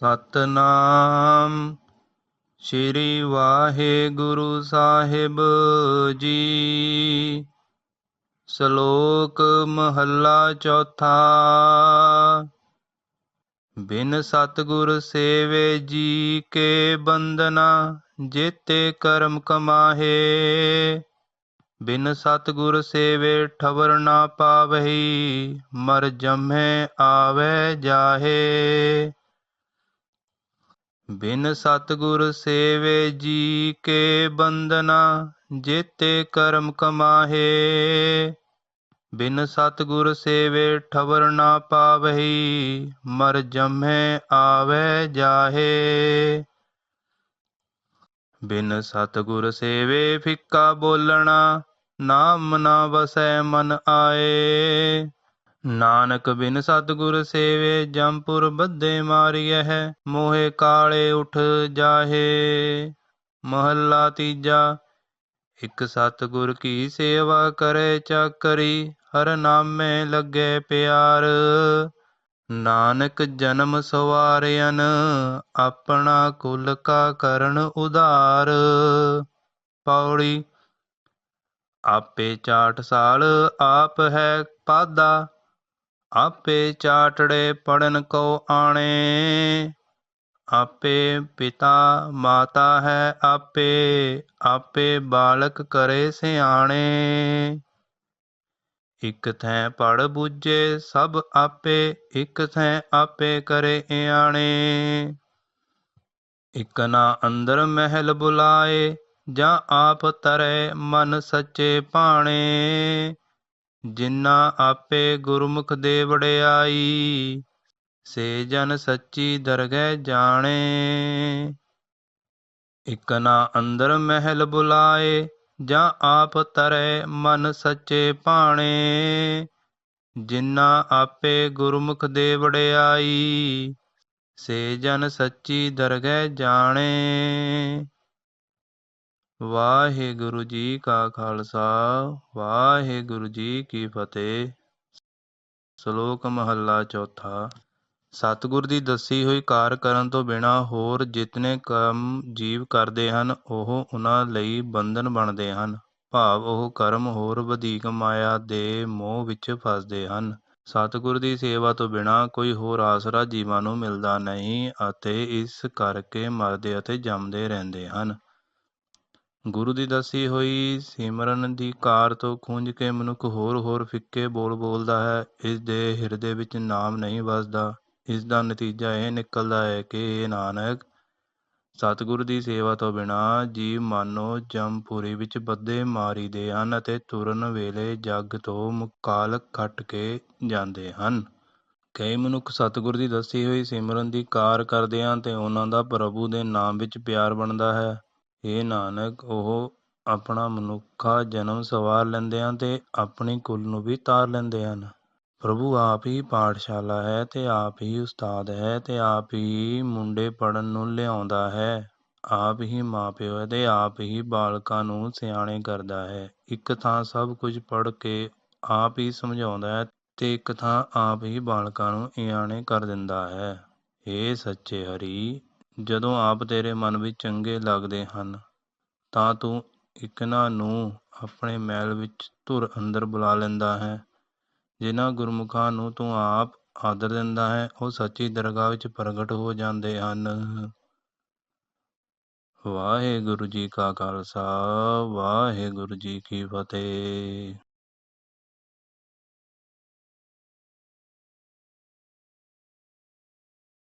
ਸਤਨਾਮ। ਸ੍ਰੀ ਵਾਹਿਗੁਰੂ ਸਾਹਿਬ ਜੀ। ਸ਼ਲੋਕ ਮਹੱਲਾ ਚੌਥਾ। ਬਿਨ ਸਤਗੁਰ ਸੇਵੇ ਜੀ ਕੇ ਬੰਦਨਾ ਜੇਤੇ ਕਰਮ ਕਮਾਹੇ। ਬਿਨ ਸਤਗੁਰ ਸੇਵੇ ਠਵਰ ਨਾ ਪਾਵਹੀ, ਮਰ ਜਮੈ ਆਵੈ ਜਾਹੇ। ਬਿਨ ਸਤਗੁਰ ਸੇਵੇ ਜੀ ਕੇ ਬੰਦਨਾ ਜੇਤੇ ਕਰਮ ਕਮਾਹੇ। ਬਿਨ ਸਤਗੁਰ ਸੇਵੇ ਠਵਰ ਨਾ ਪਾਵਹੀ, ਮਰ ਜਮੈ ਆਵੈ ਜਾਹੇ। ਬਿਨ ਸਤਗੁਰ ਸੇਵੇ ਫਿੱਕਾ ਬੋਲਣਾ, ਨਾਮ ਨਾ ਵਸੈ ਮਨ ਆਏ। ਨਾਨਕ ਬਿਨ ਸਤਿਗੁਰ ਸੇਵੇ ਜੰਪੁਰ ਬੱਧੇ ਮਾਰੀਐ ਮੋਹੇ ਕਾਲੇ ਉਠ ਜਾਹੇ। ਮਹੱਲਾ ਤੀਜਾ, ਇਕ ਸਤਗੁਰ ਕੀ ਸੇਵਾ ਕਰੇ ਚਾਕਰੀ, ਹਰ ਨਾਮੇ ਲੱਗੇ ਪਿਆਰ। ਨਾਨਕ ਜਨਮ ਸਵਾਰਿਆਨ ਆਪਣਾ ਕੁਲ ਕਾ ਕਰਨ ਉਧਾਰ। ਪੌੜੀ, ਆਪੇ ਚਾਟ ਸਾਲ ਆਪ ਹੈ ਪਾਦਾ ਆਪੇ ਚਾਟੜੇ ਪੜਨ ਕੋ ਆਣੇ। ਆਪੇ ਪਿਤਾ ਮਾਤਾ ਹੈ ਆਪੇ ਆਪੇ ਬਾਲਕ ਕਰੇ ਸਿਆਣੇ। ਇਕ ਥੈ ਪੜ ਬੁੱਝੇ ਸਭ ਆਪੇ, ਇਕ ਥੈ ਆਪੇ ਕਰੇ ਇਆਣੇ। ਇਕ ਨਾ ਅੰਦਰ ਮਹਿਲ ਬੁਲਾਏ, ਜਾਂ ਆਪ ਤਰੇ ਮਨ ਸੱਚੇ ਭਾਣੇ। ਜਿਨਾ ਆਪੇ ਗੁਰਮੁਖ ਦੇ ਵਡਿਆਈ, ਸੇ ਜਨ ਸੱਚੀ ਦਰਗਹਿ ਜਾਣੇ। ਇਕ ਨਾ ਅੰਦਰ ਮਹਿਲ ਬੁਲਾਏ, ਜਾਂ ਆਪ ਤਰੈ ਮਨ ਸੱਚੇ ਭਾਣੇ। ਜਿਨਾ ਆਪੇ ਗੁਰਮੁਖ ਦੇ ਵਡਿਆਈ, ਸੇ ਜਨ ਸੱਚੀ ਦਰਗਹਿ ਜਾਣੇ। ਵਾਹਿਗੁਰੂ ਜੀ ਕਾ ਖਾਲਸਾ, ਵਾਹਿਗੁਰੂ ਜੀ ਕੀ ਫਤਿਹ। ਸ਼ਲੋਕ ਮਹੱਲਾ ਚੌਥਾ। ਸਤਿਗੁਰ ਦੀ ਦੱਸੀ ਹੋਈ ਕਾਰ ਕਰਨ ਤੋਂ ਬਿਨਾ ਹੋਰ ਜਿਤਨੇ ਕੰਮ ਜੀਵ ਕਰਦੇ ਹਨ, ਉਹ ਉਹਨਾਂ ਲਈ ਬੰਧਨ ਬਣਦੇ ਹਨ। ਭਾਵ ਉਹ ਕਰਮ ਹੋਰ ਵਧੇਕ ਮਾਇਆ ਦੇ ਮੋਹ ਵਿੱਚ ਫਸਦੇ ਹਨ। ਸਤਿਗੁਰ ਦੀ ਸੇਵਾ ਤੋਂ ਬਿਨਾ ਕੋਈ ਹੋਰ ਆਸਰਾ ਜੀਵਾਂ ਨੂੰ ਮਿਲਦਾ ਨਹੀਂ ਅਤੇ ਇਸ ਕਰਕੇ ਮਰਦੇ ਅਤੇ ਜੰਮਦੇ ਰਹਿੰਦੇ ਹਨ। ਗੁਰੂ ਦੀ ਦੱਸੀ ਹੋਈ ਸਿਮਰਨ ਦੀ ਕਾਰ ਤੋਂ ਖੁੰਝ ਕੇ ਮਨੁੱਖ ਹੋਰ ਹੋਰ ਫਿੱਕੇ ਬੋਲ ਬੋਲਦਾ ਹੈ, ਇਸ ਦੇ ਹਿਰਦੇ ਵਿੱਚ ਨਾਮ ਨਹੀਂ ਵਸਦਾ। ਇਸ ਦਾ ਨਤੀਜਾ ਇਹ ਨਿਕਲਦਾ ਹੈ ਕਿ ਇਹ ਨਾਨਕ, ਸਤਿਗੁਰ ਦੀ ਸੇਵਾ ਤੋਂ ਬਿਨਾਂ ਜੀਵ ਮਾਨੋ ਜਮਪੁਰੀ ਵਿੱਚ ਬੱਦੇ ਮਾਰੀਦੇ ਹਨ ਅਤੇ ਤੁਰਨ ਵੇਲੇ ਜੱਗ ਤੋਂ ਮੁਕਾਲ ਖੱਟ ਕੇ ਜਾਂਦੇ ਹਨ। ਕਈ ਮਨੁੱਖ ਸਤਿਗੁਰ ਦੀ ਦੱਸੀ ਹੋਈ ਸਿਮਰਨ ਦੀ ਕਾਰ ਕਰਦੇ ਹਨ ਤੇ ਉਹਨਾਂ ਦਾ ਪ੍ਰਭੂ ਦੇ ਨਾਮ ਵਿੱਚ ਪਿਆਰ ਬਣਦਾ ਹੈ। ਇਹ ਨਾਨਕ, ਉਹ ਆਪਣਾ ਮਨੁੱਖਾ ਜਨਮ ਸੰਵਾਰ ਲੈਂਦੇ ਹਨ ਅਤੇ ਆਪਣੀ ਕੁੱਲ ਨੂੰ ਵੀ ਤਾਰ ਲੈਂਦੇ ਹਨ। ਪ੍ਰਭੂ ਆਪ ਹੀ ਪਾਠਸ਼ਾਲਾ ਹੈ ਅਤੇ ਆਪ ਹੀ ਉਸਤਾਦ ਹੈ ਅਤੇ ਆਪ ਹੀ ਮੁੰਡੇ ਪੜ੍ਹਨ ਨੂੰ ਲਿਆਉਂਦਾ ਹੈ। ਆਪ ਹੀ ਮਾਪਿਓ ਹੈ ਅਤੇ ਆਪ ਹੀ ਬਾਲਕਾਂ ਨੂੰ ਸਿਆਣੇ ਕਰਦਾ ਹੈ। ਇੱਕ ਥਾਂ ਸਭ ਕੁਝ ਪੜ੍ਹ ਕੇ ਆਪ ਹੀ ਸਮਝਾਉਂਦਾ ਹੈ ਤੇ ਇੱਕ ਥਾਂ ਆਪ ਹੀ ਬਾਲਕਾਂ ਨੂੰ ਇਆਣੇ ਕਰ ਦਿੰਦਾ ਹੈ। ਏ ਸੱਚੇ ਹਰੀ ਜਦੋਂ ਆਪ ਤੇਰੇ ਮਨ ਵਿੱਚ ਚੰਗੇ ਲੱਗਦੇ ਹਨ, ਤਾਂ ਤੂੰ ਇਕਨਾਂ ਨੂੰ ਆਪਣੇ ਮਹਿਲ ਵਿੱਚ ਧੁਰ ਅੰਦਰ ਬੁਲਾ ਲੈਂਦਾ ਹੈ। ਜਿਨ੍ਹਾਂ ਗੁਰਮੁਖਾਂ ਨੂੰ ਤੂੰ ਆਪ ਆਦਰ ਦਿੰਦਾ ਹੈ, ਉਹ ਸੱਚੀ ਦਰਗਾਹ ਵਿੱਚ ਪ੍ਰਗਟ ਹੋ ਜਾਂਦੇ ਹਨ। ਵਾਹਿਗੁਰੂ ਜੀ ਕਾ ਖਾਲਸਾ, ਵਾਹਿਗੁਰੂ ਜੀ ਕੀ ਫਤਿਹ।